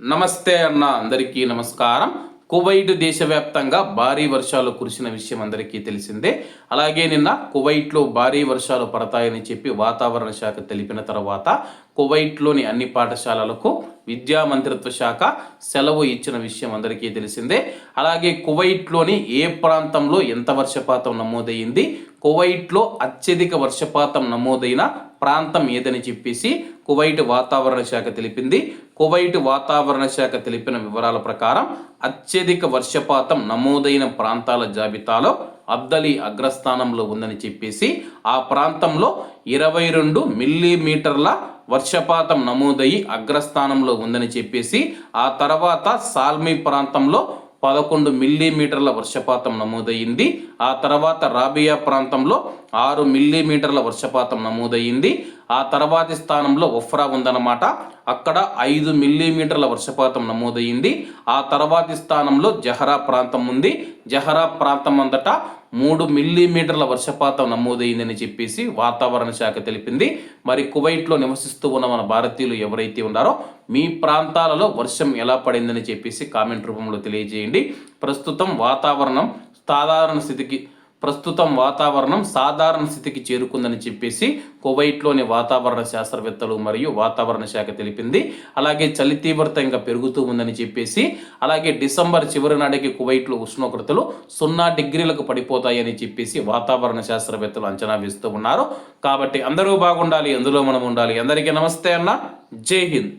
నమస్తే అన్న అందరికీ నమస్కారం. కువైట్ దేశవ్యాప్తంగా భారీ వర్షాలు కురిసిన విషయం అందరికీ తెలిసిందే. అలాగే నిన్న కువైట్లో భారీ వర్షాలు పడతాయని చెప్పి వాతావరణ శాఖ తెలిపిన తర్వాత కువైట్లోని అన్ని పాఠశాలలకు విద్యా మంత్రిత్వ శాఖ సెలవు ఇచ్చిన విషయం అందరికీ తెలిసిందే. అలాగే కువైట్లోని ఏ ప్రాంతంలో ఎంత వర్షపాతం నమోదయ్యింది కువైట్లో అత్యధిక వర్షపాతం నమోదైన ప్రాంతం ఏదని చెప్పేసి కువైట్ వాతావరణ శాఖ తెలిపింది. కువైట్ వాతావరణ శాఖ తెలిపిన వివరాల ప్రకారం అత్యధిక వర్షపాతం నమోదైన ప్రాంతాల జాబితాలో అబ్దలీ అగ్రస్థానంలో ఉందని చెప్పేసి ఆ ప్రాంతంలో ఇరవై రెండు మిల్లీమీటర్ల వర్షపాతం నమోదయ్యి అగ్రస్థానంలో ఉందని చెప్పేసి ఆ తర్వాత సాల్మీ ప్రాంతంలో పదకొండు మిల్లీమీటర్ల వర్షపాతం నమోదయ్యింది. ఆ తర్వాత రాబియా ప్రాంతంలో ఆరు మిల్లీమీటర్ల వర్షపాతం నమోదయ్యింది. ఆ తర్వాతి స్థానంలో ఒఫ్రా ఉందన్నమాట. అక్కడ ఐదు మిల్లీమీటర్ల వర్షపాతం నమోదయ్యింది. ఆ తర్వాతి స్థానంలో జహరా ప్రాంతం ఉంది. జహరా ప్రాంతం అంతటా మూడు మిల్లీమీటర్ల వర్షపాతం నమోదైందని చెప్పేసి వాతావరణ శాఖ తెలిపింది. మరి కువైట్లో నివసిస్తూ ఉన్న మన భారతీయులు ఎవరైతే ఉన్నారో మీ ప్రాంతాలలో వర్షం ఎలా పడిందని చెప్పేసి కామెంట్ రూపంలో తెలియజేయండి. ప్రస్తుతం వాతావరణం సాధారణ స్థితికి ప్రస్తుతం వాతావరణం సాధారణ స్థితికి చేరుకుందని చెప్పేసి కువైట్లోని వాతావరణ శాస్త్రవేత్తలు మరియు వాతావరణ శాఖ తెలిపింది. అలాగే చలి తీవ్రత ఇంకా పెరుగుతూ ఉందని చెప్పేసి అలాగే డిసెంబర్ చివరి నాటికి కువైట్లో ఉష్ణోగ్రతలు సున్నా డిగ్రీలకు పడిపోతాయని చెప్పేసి వాతావరణ శాస్త్రవేత్తలు అంచనా వేస్తూ ఉన్నారు. కాబట్టి అందరూ బాగుండాలి అందులో మనం ఉండాలి. అందరికీ నమస్తే అన్న. జై హింద్.